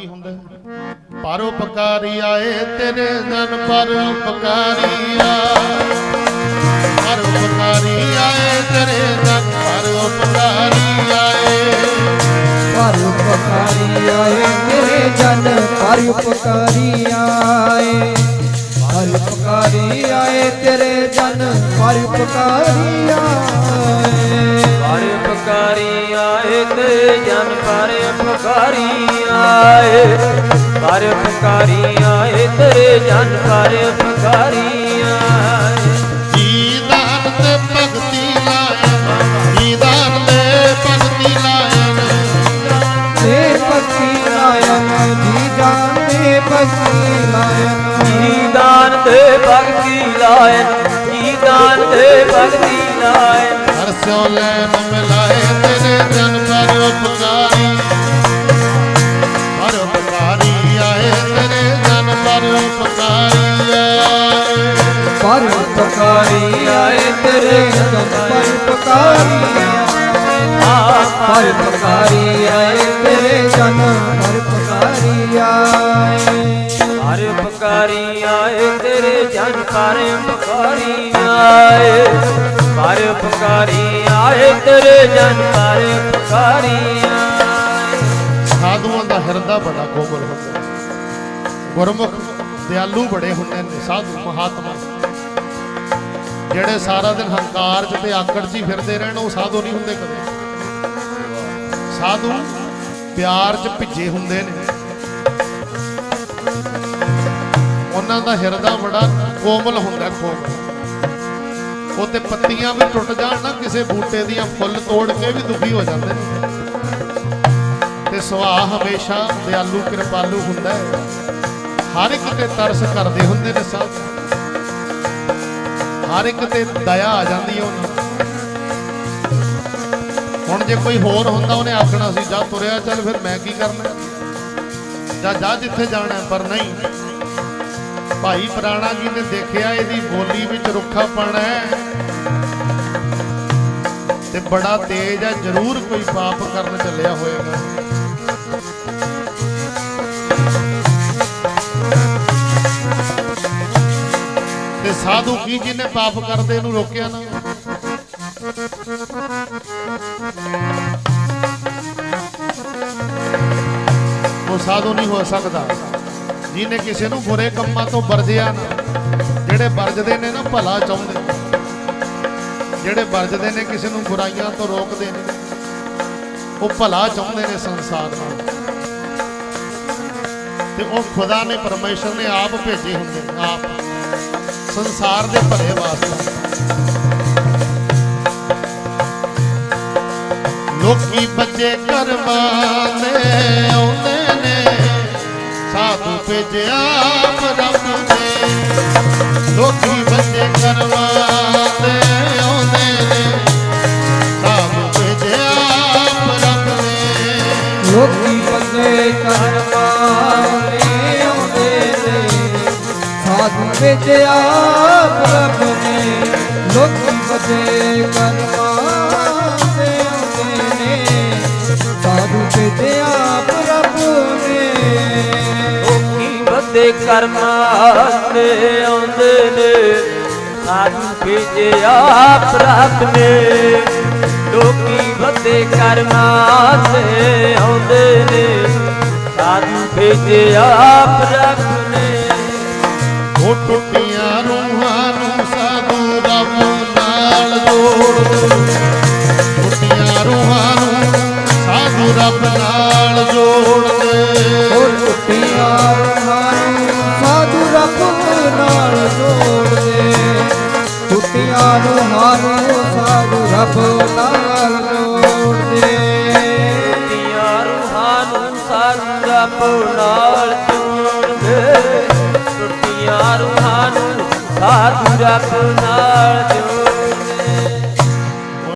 ਕੀ ਹੁੰਦਾ ਪਰਉਪਕਾਰੀ ਆਏ ਤੇਰੇ ਜਨ ਪਰਉਪਕਾਰੀ ਆ ਪਰਉਪਕਾਰੀ ਆਏ ਤੇਰੇ ਜਨ ਪਰਉਪਕਾਰੀ ਆਏ। ਪਰਉਪਕਾਰੀ ਆਏ ਤੇਰੇ ਜਨ ਪਰਉਪਕਾਰੀ ਆਏ। ਪਰਉਪਕਾਰੀ ਆਏ ਤੇਰੇ ਜਨ, ਪਰ ਉਪਕਾਰੀ ਆਏ। ਉਪਕਾਰੀ ਆਏ ਤੇ ਜਨ ਪਰ ਉਪਕਾਰੀ ਆਏ। ਪਰ ਉਪਕਾਰੀ ਆਏ ਤੇ ਜਨ ਪਰ ਉਪਕਾਰੀ ਆਏ। ਜੀ ਦਾਨ ਤੇ ਭਗਤੀ ਲਾਇਨ ਜੀ ਦਾਨ ਤੇ ਭਗਤੀ ਲਾਇਨ ਤੇ ਭਗਤੀ ਲਾਇਨ ਜੀ ਜਾਣੇ ਭਗਤੀ ਤੇ ਤੇ ਹਰ ਮਿਲਾਏ ਪਰ ਉਪਕਾਰੀ ਆਏ ਤੇਰੇ ਜਨ ਪਰ ਉਪਕਾਰੀ ਆਏ ਪਰ ਉਪਕਾਰੀ ਆਏ ਤੇਰੇ ਜਨ ਪਰ ਉਪਕਾਰੀ ਆਏ ਪਰ ਉਪਕਾਰੀ ਆਏ ਤੇਰੇ ਜਨ ਪਰ ਉਪਕਾਰੀ ਆਏ ਪਰ ਉਪਕਾਰੀ ਆਏ ਤੇਰੇ ਜਨ ਪਰ ਉਪਕਾਰੀ ਆਏ ਸਾਧੂਆਂ ਦਾ ਹਿਰਦਾ ਬੜਾ ਕੋਮਲ ਹੁੰਦਾ। ਗੁਰਮੁਖ ਦਿਆਲੂ ਬੜੇ ਹੁੰਦੇ ਨੇ ਸਾਧੂ ਮਹਾਤਮਾ। ਜਿਹੜੇ ਸਾਰਾ ਦਿਨ ਹੰਕਾਰ 'ਚ ਤੇ ਆਕੜ 'ਚ ਹੀ ਫਿਰਦੇ ਰਹਿਣ, ਉਹ ਸਾਧੂ ਨਹੀਂ ਹੁੰਦੇ ਕਦੇ। ਸਾਧੂ ਪਿਆਰ 'ਚ ਭਿੱਜੇ ਹੁੰਦੇ ਨੇ। ਉਹਨਾਂ ਦਾ ਹਿਰਦਾ ਬੜਾ ਕੋਮਲ ਹੁੰਦਾ ਕੋਮਲ। ਉਹ ਤੇ ਪੱਤੀਆਂ ਵੀ ਟੁੱਟ ਜਾਣ ਨਾ, ਕਿਸੇ ਬੂਟੇ ਦੀਆਂ ਫੁੱਲ ਤੋੜ ਕੇ ਵੀ ਦੁਖੀ ਹੋ ਜਾਂਦੇ ਨੇ। ਤੇ ਸੁਭਾਅ ਹਮੇਸ਼ਾ ਦਿਆਲੂ ਕਿਰਪਾਲੂ ਹੁੰਦਾ ਹੈ। ਹਰ ਇੱਕ ਤੇ ਤਰਸ ਕਰਦੇ ਹੁੰਦੇ ਨੇ ਸਭ ਹਰ ਇੱਕ ਤੇ ਦਇਆ ਆ ਜਾਂਦੀ ਉਹਨਾਂ। ਹੁਣ ਜੇ ਕੋਈ ਹੋਰ ਹੁੰਦਾ, ਉਹਨੇ ਆਖਣਾ ਸੀ, ਜਾ ਤੁਰਿਆ ਚੱਲ, ਫਿਰ ਮੈਂ ਕੀ ਕਰਨਾ? ਜਾਂ ਜਾ ਜਿੱਥੇ ਜਾਣਾ ਪਰ ਨਹੀਂ। ਭਾਈ ਪ੍ਰਾਣਾ ਜੀ ਨੇ ਦੇਖਿਆ, ਇਹਦੀ ਬੋਲੀ ਵਿੱਚ ਰੁੱਖਾਪਣ ਹੈ। ਤੇ ਬੜਾ ਤੇਜ਼ ਹੈ, ਜ਼ਰੂਰ ਕੋਈ ਪਾਪ ਕਰਨ ਚੱਲਿਆ ਹੋਏਗਾ। ਸਾਧੂ ਕੀ ਜਿਹਨੇ ਪਾਪ ਕਰਦੇ ਇਹਨੂੰ ਰੋਕਿਆ ਨਾ? ਉਹ ਸਾਧੂ ਨਹੀਂ ਹੋ ਸਕਦਾ। ਜਿਹਨੇ ਕਿਸੇ ਨੂੰ ਬੁਰੇ ਕੰਮਾਂ ਤੋਂ ਵਰਜਿਆ ਨਾ, ਜਿਹੜੇ ਵਰਜਦੇ ਨੇ ਨਾ ਭਲਾ ਚਾਹੁੰਦੇ। ਜਿਹੜੇ ਵਰਜਦੇ ਨੇ ਕਿਸੇ ਨੂੰ ਬੁਰਾਈਆਂ ਤੋਂ ਰੋਕਦੇ ਨੇ, ਉਹ ਭਲਾ ਚਾਹੁੰਦੇ ਨੇ ਸੰਸਾਰ ਨਾਲ। ਤੇ ਉਹ ਖੁਦਾ ਨੇ, ਪਰਮੇਸ਼ਰ ਨੇ ਆਪ ਭੇਜੇ ਹੁੰਦੇ ਨੇ, ਆਪ। ਸੰਸਾਰ ਦੇ ਭਲੇ ਵਾਸਤੇ। ਲੋਕੀ ਬੱਚੇ ਕਰਮਾਂ ਦੇ ਆਉਂਦੇ ਨੇ, ਸਾਧੂ ਭੇਜਿਆ ਰੱਬ ਨੇ ਲੋਕੀ ਬੱਚੇ ਕਰਮਾਂ ਦੇ ਆਉਂਦੇ ਨੇ, ਸਾਧੂ ਭੇਜਿਆ ਰੱਬ ਨੇ ਲੋਕੀ ਬੰਦੇ ਕਰਮਾਂ ਸਾਧੂ ਵਿੱਚ ਰੱਬ ਨੇ ਲੋਕੀ ਬੰਦੇ ਕਰਮਾਂ ਦੇ ਆਉਂਦੇ ਨੇ। ਸਾਧੂ ਵਿੱਚ ਰੱਬ ਨੇ ਲੋਕੀ ਬੱਦੇ ਕਰਮਾਂ ਦੇ ਆਉਂਦੇ ਨੇ। ਸਾਧੂ ਭੇਜਿਆ ਪ੍ਰਭ ਨੇ ਲੋਕੀ ਬੱਦੇ ਕਰਮਾਂ ਦੇ ਆਉਂਦੇ ਨੇ। ਸਾਧੂ ਭੇਜਿਆ ਪ੍ਰਭ ਉਹ ਟੁੱਟੀਆਂ ਰੂਹਾਂ ਨੂੰ ਸਾਧੂ ਰੱਬ ਨਾਲ ਜੋੜ ਦੇ। ਟੁੱਟੀਆਂ ਰੂਹਾਂ ਨੂੰ ਸਾਧੂ ਰੱਬ ਨਾਲ ਜੋੜ ਦੇ। ਉਹ ਟੁੱਟੀਆਂ ਰੂਹਾਂ ਨੂੰ ਸਾਧੂ ਰੱਬ ਨਾਲ ਜੋੜਦੇ ਟੁੱਟੀਆਂ ਰੂਹਾਂ ਨੂੰ ਸਾਧੂ ਰੱਬ ਨਾਲ अपना